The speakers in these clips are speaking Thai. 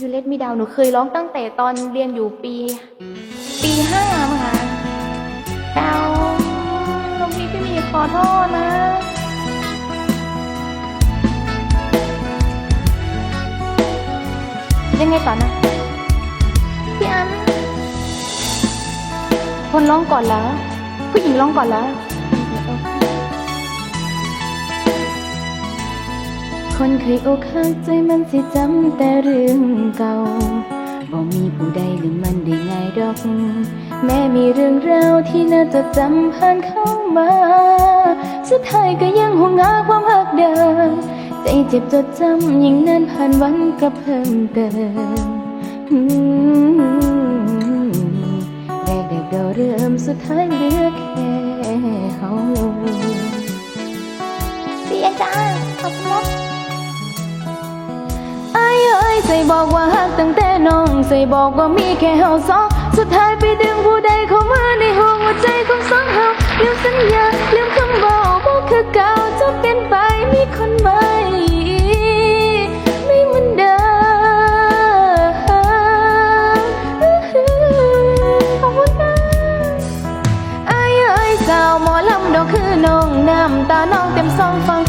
ยูเลตมีดาวหนูเคยร้องตั้งแต่ตอนเรียนอยู่ปี ปีห้ามั้งคะดาวลงพี่พี่มีขอโทษนะยังไงต่อนะ พี่อัน คนร้องก่อนแล้วผู้หญิงร้องก่อนแล้ว คนเคยอกหักใจมันสิจำแต่เรื่องเก่าบ่มีผู้ใดลืมมันได้ง่ายดอก แม้มีเรื่องราวที่น่าจดจำผ่านเข้ามา สุดท้ายก็ยังหวงหาความหักเดิมใจเจ็บจดจำยิ่งนานผ่านวันก็เพิ่มเติมอืมแรกเด็กเราเริ่มสุดท้ายเหลือแค่เฮาเสียจ้า ยใส่บอกว่าฮักตั้งแต่น้องใส่บอกว่ามีแค่เฮาสองสุดท้ายไปดึงผู้ใดเข้ามาในห้องหัวใจของสองเฮาลืมสัญญาลืมคำบอกบอกคือเก่าจะเปลี่ยนไปมีคนใหม่ไม่เหมือนเดิมขอบคุณค่ะอายเอ้ยสาวหมอลำดอกคือน้องน้ำตาน้องเต็มสองฟัง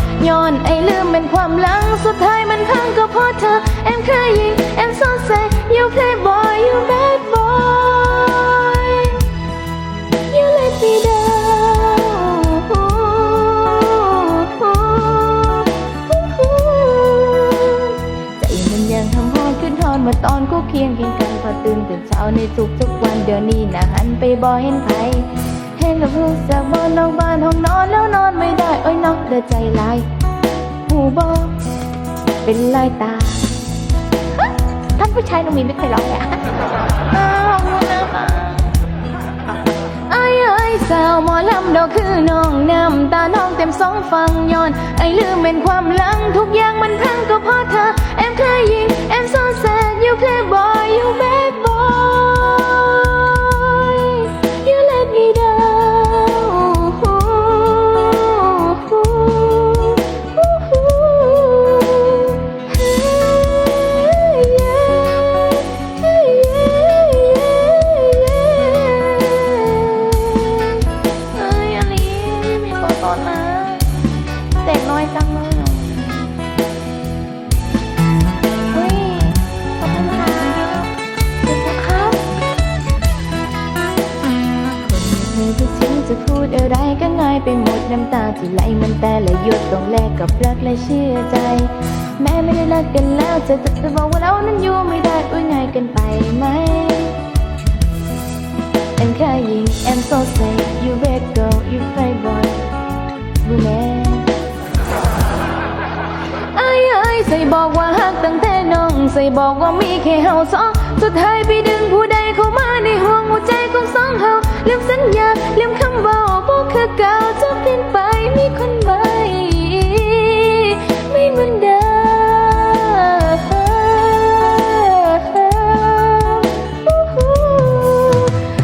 เป็นความหลังสุดท้ายมันพังก็เพราะเธอแอมเคยยิงแอมโซเซ you play boy you bad boy you let me down ใจมันยังทำหอขึ้นทอนมื่อตอนกูเคียงเคียงกันพอตื่นตื่นเช้าในทุกทุกวันเดี๋ยวนี้นะหันไปบ่เห็นใครเห็นกับลูกจากบ้านนอกบ้านห้องนอนแล้วนอนไม่ได้ โอ้ยนอกเดือใจลาย หูบอเป็นลายตา ท่านผู้ชายน้องมีไม่เคยร้องเลยอะไอ้ไอ้สาวหมอลำดอกคือน้องน้ำตาน้องเต็มสองฟังย้อน ไอ้ลืมเป็นความหลัง ทุกอย่างมันพังก็เพราะเธอ แอมเคยยิง แอมซ่อนแซง ดอะไรก็ง่ายไปหมดน้ำตาที่ไหลมันแต่ละหยดต้องแลกกับรักและเชื่อใจ แม้ไม่ได้รักกันแล้วจะจะจะบอกว่าเรานั้นอยู่ไม่ได้อุ้ยง่ายเกินไปไหม I'm crying, I'm so sad. You bad girl, you play boy, woman. ไอ้ไอ้ใส่บอกว่าฮักตั้งแต่น้อง ใส่บอกว่ามีแค่เฮาสองสุดท้ายไปดึงผู้ใด เข้ามาในห้องหัวใจของสองเฮาลืมสัญญาลืมคำบอกบอกคือเก่าจะเปลี่ยนไปมีคนใหม่ไม่เหมือนเดิม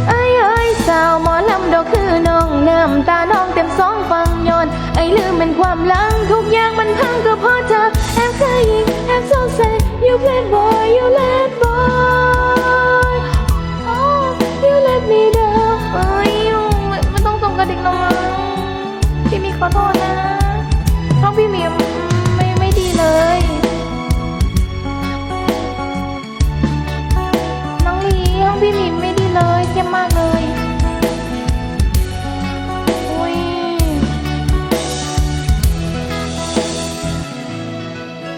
ไอ้ไอ้สาวหมอลำดอกคือน้องน้ำตาน้องเต็มสองฟังย้อนไอ้ลืมเป็นความหลังทุกอย่างมันพังก็เพราะเธอแอมเคยยิงแอม so sad you play boy you let boy พี่มีขอโทษนะน้องพี่มีไม่ไม่ดีเลย น้องลีห้องพี่มีไม่ดีเลยเข้มมากเลยอุ้ย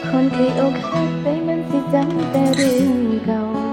คนเคยอกหักไปมันสิจำแต่เรื่องเก่า